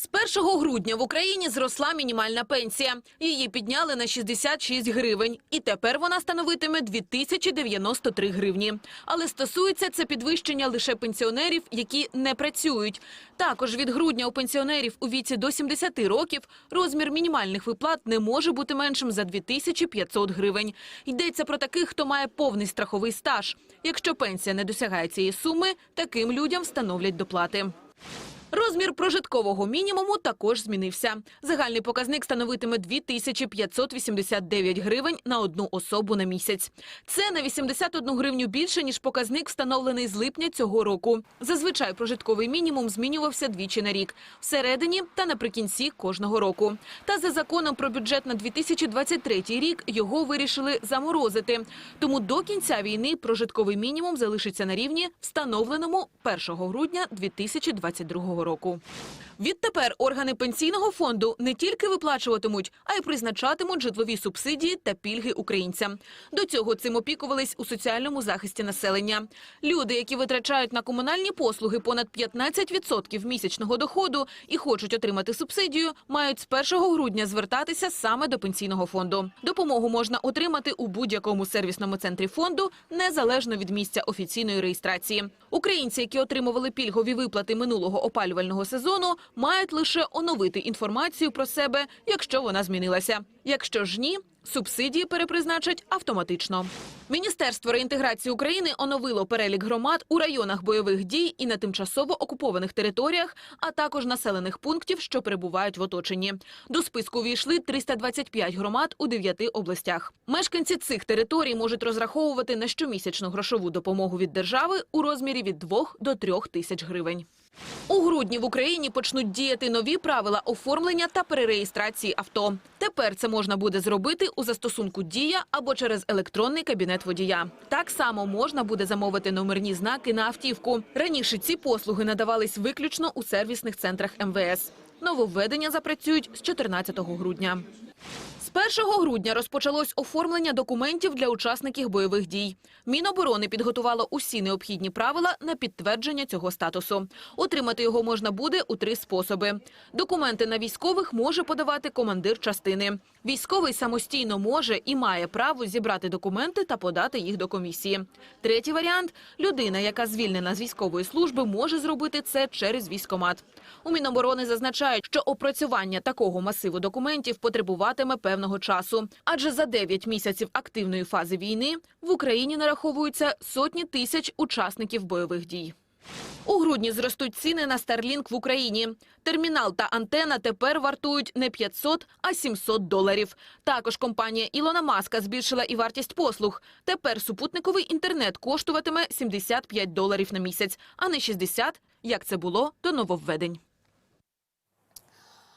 З 1 грудня в Україні зросла мінімальна пенсія. Її підняли на 66 гривень. І тепер вона становитиме 2093 гривні. Але стосується це підвищення лише пенсіонерів, які не працюють. Також від грудня у пенсіонерів у віці до 70 років розмір мінімальних виплат не може бути меншим за 2500 гривень. Йдеться про таких, хто має повний страховий стаж. Якщо пенсія не досягає цієї суми, таким людям встановлять доплати. Розмір прожиткового мінімуму також змінився. Загальний показник становитиме 2589 гривень на одну особу на місяць. Це на 81 гривню більше, ніж показник, встановлений з липня цього року. Зазвичай прожитковий мінімум змінювався двічі на рік – всередині та наприкінці кожного року. Та за законом про бюджет на 2023 рік його вирішили заморозити. Тому до кінця війни прожитковий мінімум залишиться на рівні, встановленому 1 грудня 2022 року. року. Відтепер органи пенсійного фонду не тільки виплачуватимуть, а й призначатимуть житлові субсидії та пільги українцям. До цього цим опікувались у соціальному захисті населення. Люди, які витрачають на комунальні послуги понад 15% місячного доходу і хочуть отримати субсидію, мають з 1 грудня звертатися саме до пенсійного фонду. Допомогу можна отримати у будь-якому сервісному центрі фонду, незалежно від місця офіційної реєстрації. Українці, які отримували пільгові виплати минулого опалювального сезону, мають лише оновити інформацію про себе, якщо вона змінилася. Якщо ж ні, субсидії перепризначать автоматично. Міністерство реінтеграції України оновило перелік громад у районах бойових дій і на тимчасово окупованих територіях, а також населених пунктів, що перебувають в оточенні. До списку війшли 325 громад у 9 областях. Мешканці цих територій можуть розраховувати на щомісячну грошову допомогу від держави у розмірі від 2 до 3 тисяч гривень. У грудні в Україні почнуть діяти нові правила оформлення та перереєстрації авто. Тепер це можна буде зробити у застосунку Дія або через електронний кабінет водія. Так само можна буде замовити номерні знаки на автівку. Раніше ці послуги надавались виключно у сервісних центрах МВС. Нововведення запрацюють з 14 грудня. З 1 грудня розпочалось оформлення документів для учасників бойових дій. Міноборони підготувало усі необхідні правила на підтвердження цього статусу. Отримати його можна буде у три способи. Документи на військових може подавати командир частини. Військовий самостійно може і має право зібрати документи та подати їх до комісії. Третій варіант – людина, яка звільнена з військової служби, може зробити це через військомат. У Міноборони зазначають, що опрацювання такого масиву документів потребуватиме певного часу. Адже за 9 місяців активної фази війни в Україні нараховуються сотні тисяч учасників бойових дій. У грудні зростуть ціни на Starlink в Україні. Термінал та антена тепер вартують не 500, а 700 доларів. Також компанія Ілона Маска збільшила і вартість послуг. Тепер супутниковий інтернет коштуватиме 75 доларів на місяць, а не 60, як це було до нововведень.